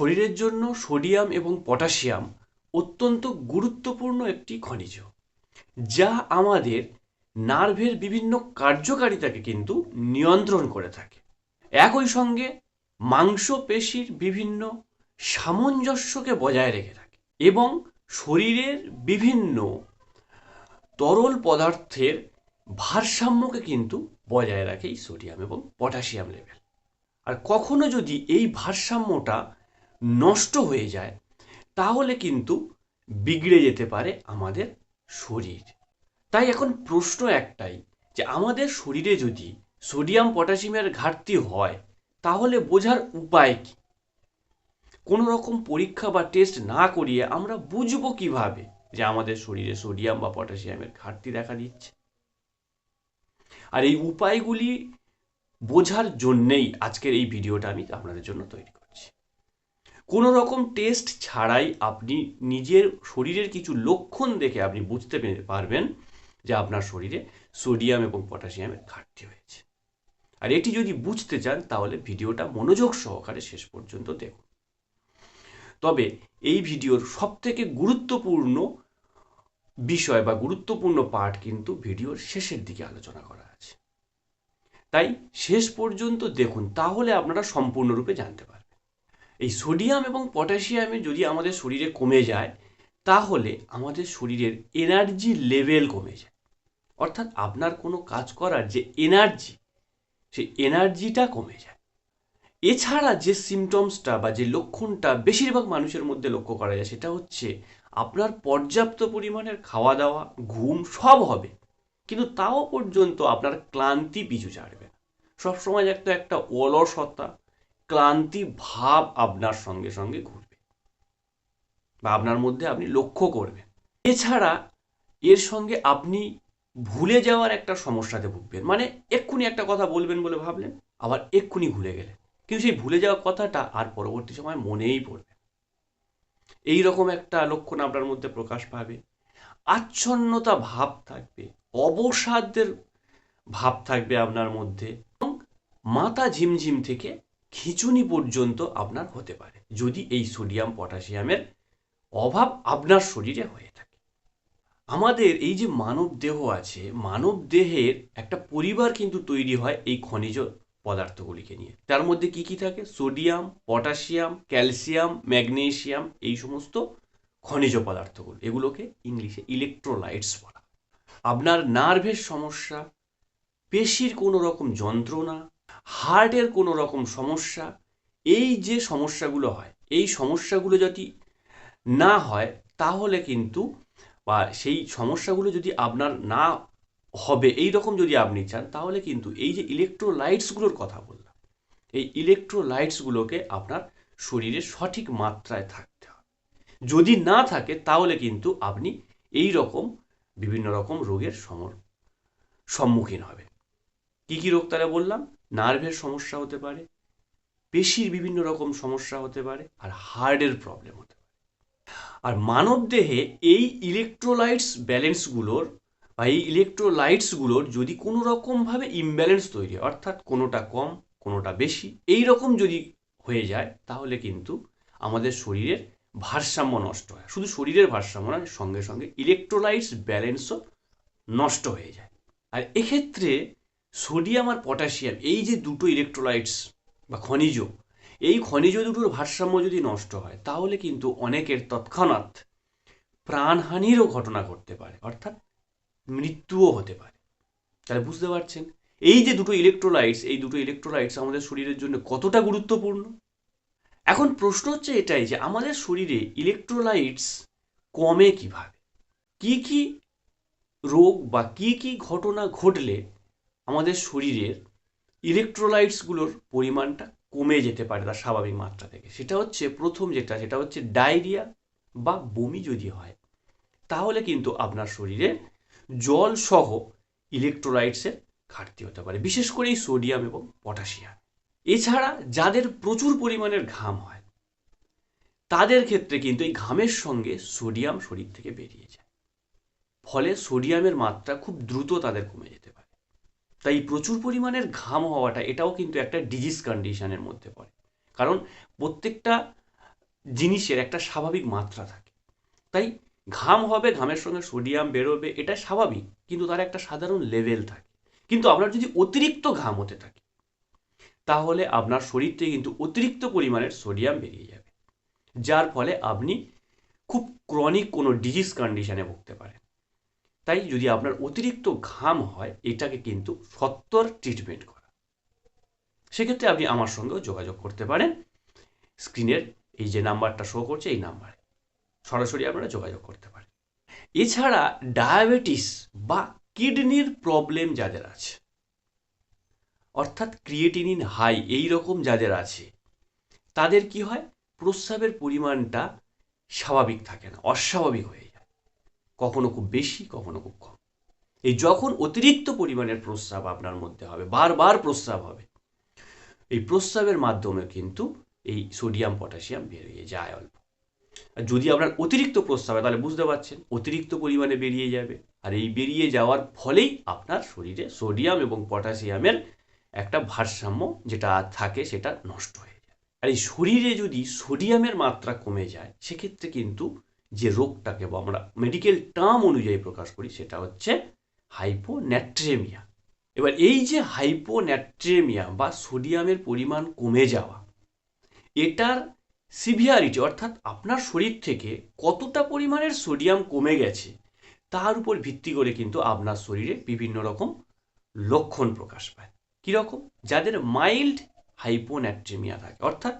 শরীরের জন্য সোডিয়াম এবং পটাশিয়াম অত্যন্ত গুরুত্বপূর্ণ একটি খনিজ, যা আমাদের নার্ভের বিভিন্ন কার্যকারিতাকে কিন্তু নিয়ন্ত্রণ করে থাকে। একই সঙ্গে মাংসপেশির বিভিন্ন সামঞ্জস্যকে বজায় রেখে থাকে এবং শরীরের বিভিন্ন তরল পদার্থের ভারসাম্যকে কিন্তু বজায় রাখে এই সোডিয়াম এবং পটাশিয়াম লেভেল। আর কখনো যদি এই ভারসাম্যটা নষ্ট হয়ে যায়, তাহলে কিন্তু বিগড়ে যেতে পারে আমাদের শরীর। তাই এখন প্রশ্ন একটাই, যে আমাদের শরীরে যদি সোডিয়াম পটাশিয়ামের ঘাটতি হয়, তাহলে বোঝার উপায় কী? কোনো রকম পরীক্ষা বা টেস্ট না করিয়ে আমরা বুঝব কীভাবে যে আমাদের শরীরে সোডিয়াম বা পটাশিয়ামের ঘাটতি দেখা দিচ্ছে? আর এই উপায়গুলি বোঝার জন্যেই আজকের এই ভিডিওটা আমি আপনাদের জন্য তৈরি কোনো রকম টেস্ট ছাড়াই আপনি নিজের শরীরের কিছু লক্ষণ দেখে আপনি বুঝতে পারবেন যে আপনার শরীরে সোডিয়াম এবং পটাশিয়ামের ঘাটতি হয়েছে। আর এটি যদি বুঝতে চান, তাহলে ভিডিওটা মনোযোগ সহকারে শেষ পর্যন্ত দেখুন। তবে এই ভিডিওর সবথেকে গুরুত্বপূর্ণ বিষয় বা গুরুত্বপূর্ণ পার্ট কিন্তু ভিডিওর শেষের দিকে আলোচনা করা আছে। তাই শেষ পর্যন্ত দেখুন, তাহলে আপনারা সম্পূর্ণরূপে জানতে পারবেন। এই সোডিয়াম এবং পটাশিয়ামে যদি আমাদের শরীরে কমে যায়, তাহলে আমাদের শরীরের এনার্জি লেভেল কমে যায়। অর্থাৎ আপনার কোনো কাজ করার যে এনার্জি সেই এনার্জিটা কমে যায়। এছাড়া যে সিমটমসটা বা যে লক্ষণটা বেশিরভাগ মানুষের মধ্যে লক্ষ্য করা যায়, সেটা হচ্ছে আপনার পর্যাপ্ত পরিমাণের খাওয়া দাওয়া ঘুম সব হবে, কিন্তু তাও পর্যন্ত আপনার ক্লান্তি পিছু ছাড়বে সবসময় একটা একটা অলসতা ক্লান্তি ভাব আপনার সঙ্গে সঙ্গে ঘুরবে বা আপনার মধ্যে আপনি লক্ষ্য করবেন। এছাড়া এর সঙ্গে আপনি ভুলে যাওয়ার একটা সমস্যাতে ভুগবেন। মানে এক্ষুনি একটা কথা বলবেন বলে ভাবলেন, আবার এক্ষুনি ভুলে গেলেন। কিন্তু সেই ভুলে যাওয়া কথাটা আর পরবর্তী সময় মনেই পড়বে এই রকম একটা লক্ষণ আপনার মধ্যে প্রকাশ পাবে। আচ্ছন্নতা ভাব থাকবে, অবসাদের ভাব থাকবে আপনার মধ্যে। এবং মাথা ঝিমঝিম থেকে খিঁচুনি পর্যন্ত আপনার হতে পারে, যদি এই সোডিয়াম পটাশিয়ামের অভাব আপনার শরীরে হয়ে থাকে। আমাদের এই যে মানব দেহ আছে, মানব দেহের একটা পরিবার কিন্তু তৈরি হয় এই খনিজ পদার্থগুলিকে নিয়ে। তার মধ্যে কি কি থাকে? সোডিয়াম, পটাশিয়াম, ক্যালসিয়াম, ম্যাগনেশিয়াম, এই সমস্ত খনিজ পদার্থগুলো। এগুলোকে ইংলিশে ইলেকট্রোলাইটস বলা আপনার নার্ভের সমস্যা, পেশির কোনো রকম যন্ত্রণা হার্টের কোনো রকম সমস্যা, এই যে সমস্যাগুলো হয়, এই সমস্যাগুলো যদি না হয়, তাহলে কিন্তু বা সেই সমস্যাগুলো যদি আপনার না হবে, এই রকম যদি আপনি চান, তাহলে কিন্তু এই যে ইলেকট্রোলাইটসগুলোর কথা বললাম, এই ইলেকট্রোলাইটসগুলোকে আপনার শরীরে সঠিক মাত্রায় থাকতে হবে। যদি না থাকে, তাহলে কিন্তু আপনি এই রকম বিভিন্ন রকম রোগের সমর, সম্মুখীন হবেন। কি কি রোগ তাহলে বললাম? নার্ভের সমস্যা হতে পারে, পেশির বিভিন্ন রকম সমস্যা হতে পারে, আর হার্টের প্রবলেম হতে পারে। আর মানব দেহে এই ইলেকট্রোলাইটস ব্যালেন্সগুলোর বা এই ইলেকট্রোলাইটসগুলোর যদি কোনো রকমভাবে ইমব্যালেন্স তৈরি হয়, অর্থাৎ কোনোটা কম, কোনোটা বেশি, এই রকম যদি হয়ে যায়, তাহলে কিন্তু আমাদের শরীরের ভারসাম্য নষ্ট হয়। শুধু শরীরের ভারসাম্য নয়, সঙ্গে সঙ্গে ইলেকট্রোলাইটস ব্যালেন্সও নষ্ট হয়ে যায়। আর এক্ষেত্রে সোডিয়াম আর পটাশিয়াম, এই যে দুটো ইলেকট্রোলাইটস বা খনিজ এই খনিজ দুটোর ভারসাম্য যদি নষ্ট হয়, তাহলে কিন্তু অনেকের তৎক্ষণাৎ প্রাণহানিরও ঘটনা ঘটতে পারে, অর্থাৎ মৃত্যুও হতে পারে। তাহলে বুঝতে পারছেন? এই যে দুটো ইলেকট্রোলাইটস এই দুটো ইলেকট্রোলাইটস আমাদের শরীরের জন্য কতটা গুরুত্বপূর্ণ? এখন প্রশ্ন হচ্ছে এটাই যে, আমাদের শরীরে ইলেকট্রোলাইটস কমে কীভাবে? কি কি রোগ বা কি কি ঘটনা ঘটলে আমাদের শরীরের ইলেকট্রোলাইটসগুলোর পরিমাণটা কমে যেতে পারে তার স্বাভাবিক মাত্রা থেকে। সেটা হচ্ছে প্রথম যেটা, সেটা হচ্ছে ডায়রিয়া বা বমি যদি হয়, তাহলে কিন্তু আপনার শরীরে জল সহ ইলেকট্রোলাইটসের ঘাটতি হতে পারে, বিশেষ করে এই সোডিয়াম এবং পটাশিয়াম। এছাড়া যাদের প্রচুর পরিমাণের ঘাম হয়, তাদের ক্ষেত্রে কিন্তু এই ঘামের সঙ্গে সোডিয়াম শরীর থেকে বেরিয়ে যায়। ফলে সোডিয়ামের মাত্রা খুব দ্রুত তাদের কমে যেতে পারে। তাই প্রচুর পরিমাণের ঘাম হওয়াটা এটাও কিন্তু একটা ডিজিজ কন্ডিশনের মধ্যে পড়ে। কারণ প্রত্যেকটা জিনিসের একটা স্বাভাবিক মাত্রা থাকে। তাই ঘাম হবে, ঘামের সঙ্গে সোডিয়াম বেরোবে, এটা স্বাভাবিক, কিন্তু তার একটা সাধারণ লেভেল থাকে। কিন্তু আপনার যদি অতিরিক্ত ঘাম হতে থাকে, তাহলে আপনার শরীর থেকে কিন্তু অতিরিক্ত পরিমাণের সোডিয়াম বেরিয়ে যাবে। যার ফলে আপনি খুব ক্রনিক কোনো ডিজিজ কন্ডিশনে ভুগতে পারেন। তাই যদি আপনার অতিরিক্ত ঘাম হয়, এটাকে কিন্তু সত্তর ট্রিটমেন্ট করা। সেক্ষেত্রে আপনি আমার সঙ্গেও যোগাযোগ করতে পারেন। স্ক্রিনের এই যে নাম্বারটা শো করছে, এই নাম্বারে সরাসরি আপনারা যোগাযোগ করতে পারেন। এছাড়া ডায়াবেটিস বা কিডনির প্রবলেম যাদের আছে, অর্থাৎ ক্রিয়েটিনিন হাই এই রকম যাদের আছে, তাদের কি হয়? প্রস্রাবের পরিমাণটা স্বাভাবিক থাকে না, অস্বাভাবিক হয়ে কখনো খুব বেশি, কখনো খুব কম। এই যখন অতিরিক্ত পরিমাণের প্রস্রাব আপনার মধ্যে হবে, বারবার প্রস্রাব হবে, এই প্রস্রাবের মাধ্যমে কিন্তু এই সোডিয়াম পটাশিয়াম বেরিয়ে যায় অল্প। আর যদি আপনার অতিরিক্ত প্রস্রাব হয়, তাহলে বুঝতে পারছেন, অতিরিক্ত পরিমাণে বেরিয়ে যাবে। আর এই বেরিয়ে যাওয়ার ফলেই আপনার শরীরে সোডিয়াম এবং পটাশিয়ামের একটা ভারসাম্য যেটা থাকে, সেটা নষ্ট হয়ে যায়। আর এই শরীরে যদি সোডিয়ামের মাত্রা কমে যায়, সেক্ষেত্রে কিন্তু যে রোগটাকে আমরা মেডিকেল টার্ম অনুযায়ী প্রকাশ করি, সেটা হচ্ছে হাইপোন্যাট্রেমিয়া এবার এই যে হাইপোন্যাট্রেমিয়া বা সোডিয়ামের পরিমাণ কমে যাওয়া, এটার সিভিয়ারিটি অর্থাৎ আপনার শরীর থেকে কতটা পরিমাণের সোডিয়াম কমে গেছে, তার উপর ভিত্তি করে কিন্তু আপনার শরীরে বিভিন্ন রকম লক্ষণ প্রকাশ পায়। কীরকম? যাদের মাইল্ড হাইপোন্যাট্রেমিয়া থাকে, অর্থাৎ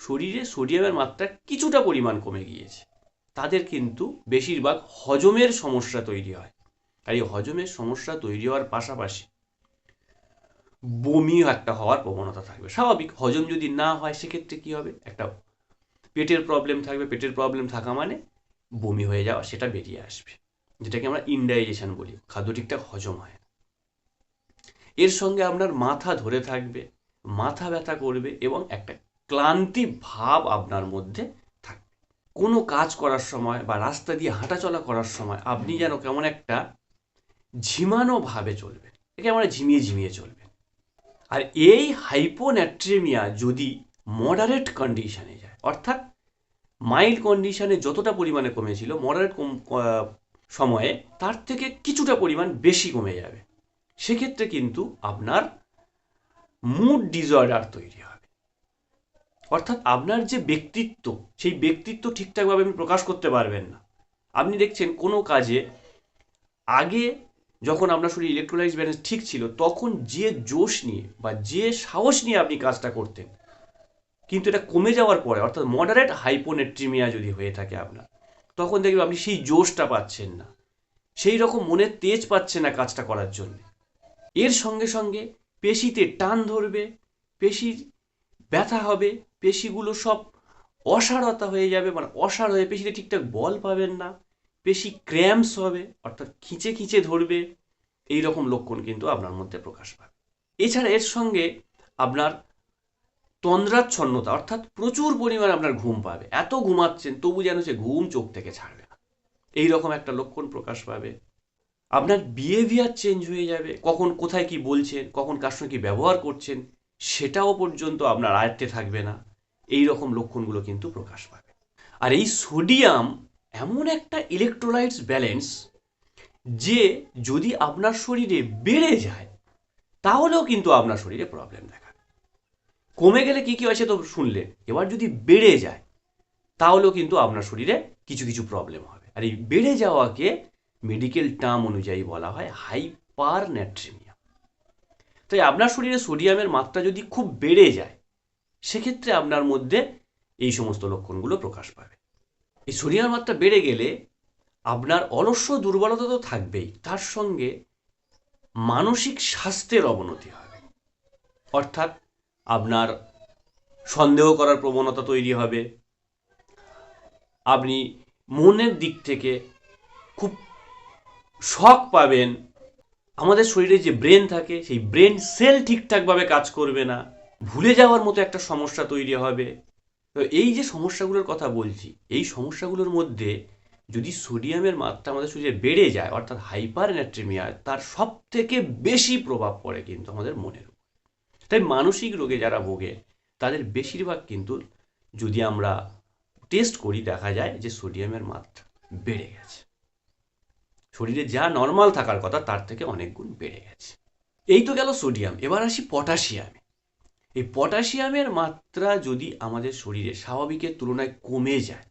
শরীরে সোডিয়ামের মাত্রা কিছুটা পরিমাণ কমে গিয়েছে। তাদের কিন্তু বেশিরভাগ হজমের সমস্যা তৈরি হয়। আর এই হজমের সমস্যা তৈরি হওয়ার পাশাপাশি বমিও একটা হওয়ার প্রবণতা থাকবে। স্বাভাবিক, হজম যদি না হয় সেক্ষেত্রে কী হবে? একটা পেটের প্রবলেম থাকবে। পেটের প্রবলেম থাকা মানে বমি হয়ে যাওয়া, সেটা বেরিয়ে আসবে। যেটাকে আমরা ইনডাইজেশন বলি। খাদ্য ঠিকঠাক হজম হয় এর সঙ্গে আপনার মাথা ধরে থাকবে, মাথা ব্যথা করবে এবং একটা ক্লান্তি ভাব আপনার মধ্যে কোনো কাজ করার সময় বা রাস্তা দিয়ে হাঁটাচলা করার সময় আপনি যেন কেমন একটা ঝিমানো ভাবে চলবেন একে আমরা ঝিমিয়ে ঝিমিয়ে চলবেন। আর এই হাইপোন্যাট্রেমিয়া যদি মডারেট কন্ডিশনে যায় অর্থাৎ মাইল্ড কন্ডিশনে যতটা পরিমাণে কমেছিল মডারেট কম সময়ে তার থেকে কিছুটা পরিমাণ বেশি কমে যাবে। সেক্ষেত্রে কিন্তু আপনার মুড ডিসঅর্ডার তৈরি হবে অর্থাৎ আপনার যে ব্যক্তিত্ব, সেই ব্যক্তিত্ব ঠিকঠাকভাবে আপনি প্রকাশ করতে পারবেন না। আপনি দেখছেন কোনো কাজে আগে যখন আপনার শরীর ইলেকট্রোলাইজ ব্যালেন্স ঠিক ছিল, তখন যে জোশ নিয়ে বা যে সাহস নিয়ে আপনি কাজটা করতেন, কিন্তু এটা কমে যাওয়ার পরে, অর্থাৎ মডারেট হাইপোনেট্রিমিয়া যদি হয়ে থাকে আপনার, তখন দেখবেন আপনি সেই জোশটা পাচ্ছেন না। সেই রকম মনের তেজ পাচ্ছে না কাজটা করার জন্য। এর সঙ্গে সঙ্গে পেশিতে টান ধরবে, পেশির ব্যথা হবে, পেশিগুলো সব অসারতা হয়ে যাবে মানে অসার হয়ে পেশিতে ঠিকঠাক বল পাবেন না, পেশি ক্র্যাম্পস হবে, অর্থাৎ খিঁচে খিঁচে ধরবে এই রকম লক্ষণ কিন্তু আপনার মধ্যে প্রকাশ পাবে। এছাড়া এর সঙ্গে আপনার তন্দ্রাচ্ছন্নতা, অর্থাৎ প্রচুর পরিমাণে আপনার ঘুম পাবে। এত ঘুমাচ্ছেন, তবু যেন সে ঘুম চোখ থেকে ছাড়বে না। এই রকম একটা লক্ষণ প্রকাশ পাবে। আপনার বিহেভিয়ার চেঞ্জ হয়ে যাবে, কখন কোথায় কি বলছেন, কখন কার সঙ্গে কী ব্যবহার করছেন সেটাও পর্যন্ত আপনার আয়ত্তে থাকবে না। এই রকম লক্ষণগুলো কিন্তু প্রকাশ পাবে। আর এই সোডিয়াম এমন একটা ইলেকট্রোলাইটস ব্যালেন্স যে যদি আপনার শরীরে বেড়ে যায়, তাহলেও কিন্তু আপনার শরীরে প্রবলেম দেখাবে কমে গেলে কি কি আছে তো শুনলেন এবার যদি বেড়ে যায়, তাহলেও কিন্তু আপনার শরীরে কিছু কিছু প্রবলেম হবে। আর এই বেড়ে যাওয়াকে মেডিকেল টার্ম অনুযায়ী বলা হয় হাইপার তাই আপনার শরীরে সোডিয়ামের মাত্রা যদি খুব বেড়ে যায়, সেক্ষেত্রে আপনার মধ্যে এই সমস্ত লক্ষণগুলো প্রকাশ পাবে। এই সোডিয়ামের মাত্রা বেড়ে গেলে আপনার অলস্য দুর্বলতা তো থাকবেই, তার সঙ্গে মানসিক স্বাস্থ্যের অবনতি হবে। অর্থাৎ আপনার সন্দেহ করার প্রবণতা তৈরি হবে। আপনি মনের দিক থেকে খুব শখ পাবেন আমাদের শরীরে যে ব্রেন থাকে, সেই ব্রেন সেল ঠিকঠাকভাবে কাজ করবে না। ভুলে যাওয়ার মতো একটা সমস্যা তৈরি হবে। তো এই যে সমস্যাগুলোর কথা বলছি, এই সমস্যাগুলোর মধ্যে যদি সোডিয়ামের মাত্রা আমাদের শরীরে বেড়ে যায়, অর্থাৎ হাইপার ন্যাট্রিমিয়া তার সব থেকে বেশি প্রভাব পড়ে কিন্তু আমাদের মনের উপর। তাই মানসিক রোগে যারা ভোগে, তাদের বেশিরভাগ কিন্তু যদি আমরা টেস্ট করি, দেখা যায় যে সোডিয়ামের মাত্রা বেড়ে গেছে। শরীরে যা নর্মাল থাকার কথা তার থেকে অনেক গুণ বেড়ে গেছে। এই তো গেল সোডিয়াম এবার আসি পটাশিয়ামে এই পটাশিয়ামের মাত্রা যদি আমাদের শরীরে স্বাভাবিকের তুলনায় কমে যায়,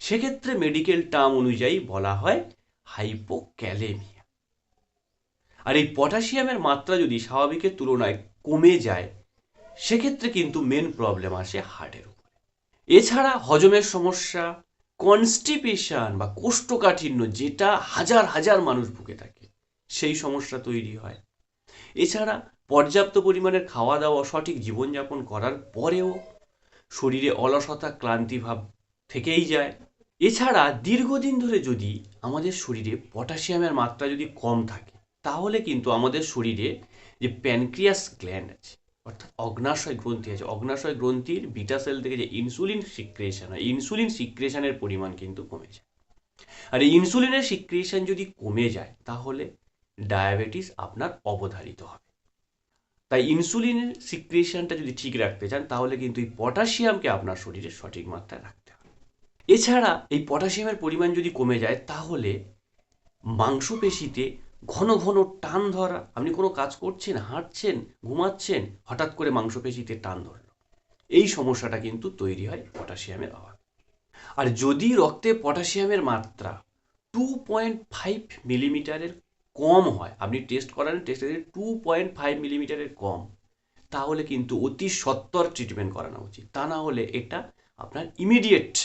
সেক্ষেত্রে মেডিকেল টার্ম অনুযায়ী বলা হয় হাইপোক্যালেমিয়া আর এই পটাশিয়ামের মাত্রা যদি স্বাভাবিকের তুলনায় কমে যায়, সেক্ষেত্রে কিন্তু মেন প্রবলেম আসে হার্টের উপরে। এছাড়া হজমের সমস্যা কনস্টিপেশন বা কোষ্ঠকাঠিন্য যেটা হাজার হাজার মানুষ ভুগে থাকে, সেই সমস্যা তৈরি হয়। এছাড়া পর্যাপ্ত পরিমাণের খাওয়া দাওয়া সঠিক জীবনযাপন করার পরেও শরীরে অলসতা ক্লান্তি ভাব থেকেই যায়। এছাড়া দীর্ঘদিন ধরে যদি আমাদের শরীরে পটাশিয়ামের মাত্রা যদি কম থাকে, তাহলে কিন্তু আমাদের শরীরে যে প্যানক্রিয়াস গ্ল্যান্ড আছে অর্থাৎ অগ্নাশয় গ্রন্থি আছে। অগ্নাশয় গ্রন্থির বিটা সেল থেকে যে ইনসুলিন সিক্রেশন হয় ইনসুলিন সিক্রেশনের পরিমাণ কিন্তু কমে যায়। আর এই ইনসুলিনের সিক্রেশন যদি কমে যায়, তাহলে ডায়াবেটিস আপনার অবধারিত হবে। তাই ইনসুলিনের সিক্রেশনটা যদি ঠিক রাখতে চান, তাহলে কিন্তু এই পটাশিয়ামকে আপনার শরীরে সঠিক মাত্রায় রাখতে হবে। এছাড়া এই পটাশিয়ামের পরিমাণ যদি কমে যায়, তাহলে মাংসপেশিতে ঘন ঘন টান ধরা। আপনি কোনো কাজ করছেন, হাঁটছেন, ঘুমাচ্ছেন, হঠাৎ করে মাংসপেশিতে টান ধরলো। এই সমস্যাটা কিন্তু তৈরি হয় পটাশিয়ামের অভাবে। আর যদি রক্তে পটাশিয়ামের মাত্রা টু পয়েন্ট ফাইভ মিলিমিটারের কম হয়, আপনি টেস্ট করান টেস্টে টু পয়েন্ট ফাইভ মিলিমিটারের কম, তাহলে কিন্তু অতি সত্বর ট্রিটমেন্ট করানো উচিত। তা না হলে এটা আপনার ইমিডিয়েট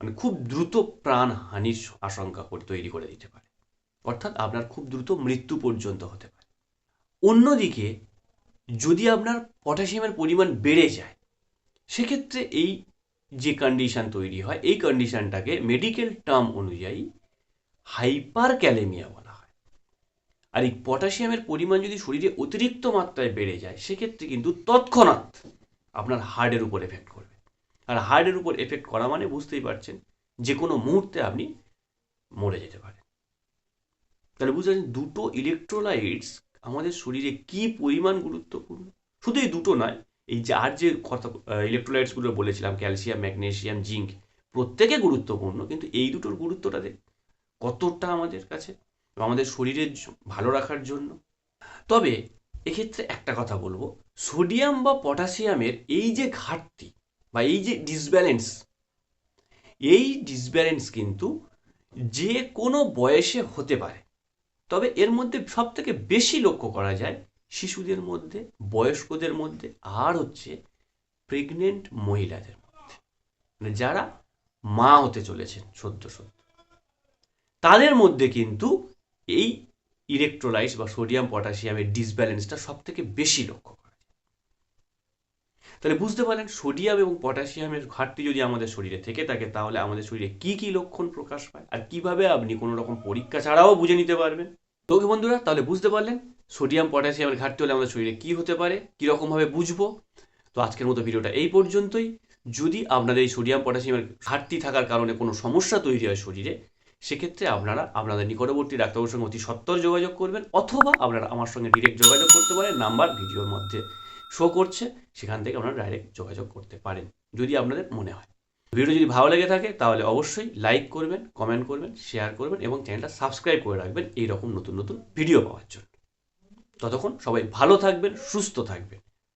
মানে খুব দ্রুত প্রাণহানির আশঙ্কা তৈরি করে দিতে পারে। অর্থাৎ আপনার খুব দ্রুত মৃত্যু পর্যন্ত হতে পারে। অন্যদিকে, যদি আপনার পটাশিয়ামের পরিমাণ বেড়ে যায়, সেক্ষেত্রে এই যে কন্ডিশান তৈরি হয়, এই কন্ডিশানটাকে মেডিকেল টার্ম অনুযায়ী হাইপার ক্যালেমিয়া বলা হয়। আর এই পটাশিয়ামের পরিমাণ যদি শরীরে অতিরিক্ত মাত্রায় বেড়ে যায়, সেক্ষেত্রে কিন্তু তৎক্ষণাৎ আপনার হার্টের উপর এফেক্ট করবে। আর হার্টের উপর এফেক্ট করা মানে বুঝতেই পারছেন যে কোনো মুহূর্তে আপনি মরে যেতে পারেন। তাহলে বুঝতে পারছেন, দুটো ইলেকট্রোলাইটস আমাদের শরীরে কি পরিমাণ গুরুত্বপূর্ণ? শুধু এই দুটো নয়, এই যে আর যে কথা ইলেকট্রোলাইটসগুলো বলেছিলাম ক্যালসিয়াম ম্যাগনেসিয়াম জিঙ্ক প্রত্যেকে গুরুত্বপূর্ণ, কিন্তু এই দুটোর গুরুত্বটা দেখ, কতটা আমাদের কাছে, আমাদের শরীরের ভালো রাখার জন্য। তবে এক্ষেত্রে একটা কথা বলব সোডিয়াম বা পটাশিয়ামের এই যে ঘাটতি বা এই যে ডিসব্যালেন্স এই ডিসব্যালেন্স কিন্তু যে কোনো বয়সে হতে পারে। তবে এর মধ্যে সব থেকে বেশি লক্ষ্য করা যায় শিশুদের মধ্যে, বয়স্কদের মধ্যে, আর হচ্ছে প্রেগনেন্ট মহিলাদের মধ্যে। মানে যারা মা হতে চলেছেন সদ্য সদ্য। তাদের মধ্যে কিন্তু এই ইলেকট্রোলাইটস বা সোডিয়াম পটাশিয়ামের ডিসব্যালেন্সটা সব থেকে বেশি লক্ষ্য করা তাহলে বুঝতে পারলেন সোডিয়াম এবং পটাশিয়ামের ঘাটতি যদি আমাদের শরীরে থেকে থাকে, তাহলে আমাদের শরীরে কি কি লক্ষণ প্রকাশ পায়? আর কীভাবে আপনি কোনো রকম পরীক্ষা ছাড়াও বুঝে নিতে পারবেন? তো বন্ধুরা, তাহলে বুঝতে পারলেন, সোডিয়াম পটাশিয়ামের ঘাটতি হলে আমাদের শরীরে কী হতে পারে, কীরকমভাবে বুঝব? তো আজকের মতো ভিডিওটা এই পর্যন্তই। যদি আপনাদের এই সোডিয়াম পটাশিয়ামের ঘাটতি থাকার কারণে কোনো সমস্যা তৈরি হয় শরীরে, সেক্ষেত্রে আপনারা আপনাদের নিকটবর্তী ডাক্তারবাবুর সঙ্গে অতি সত্বর যোগাযোগ করবেন, অথবা আপনারা আমার সঙ্গে ডিরেক্ট যোগাযোগ করতে পারেন, নাম্বার ভিডিওর মধ্যে শো করছে, সেখান থেকে আপনারা ডাইরেক্ট যোগাযোগ করতে পারেন, যদি আপনাদের মনে হয়। ভিডিও যদি ভালো লেগে থাকে, তাহলে অবশ্যই লাইক করবেন কমেন্ট করবেন শেয়ার করবেন এবং চ্যানেলটা সাবস্ক্রাইব করে রাখবেন। এইরকম নতুন নতুন ভিডিও পাওয়ার জন্য। ততক্ষণ সবাই ভালো থাকবেন, সুস্থ থাকবেন।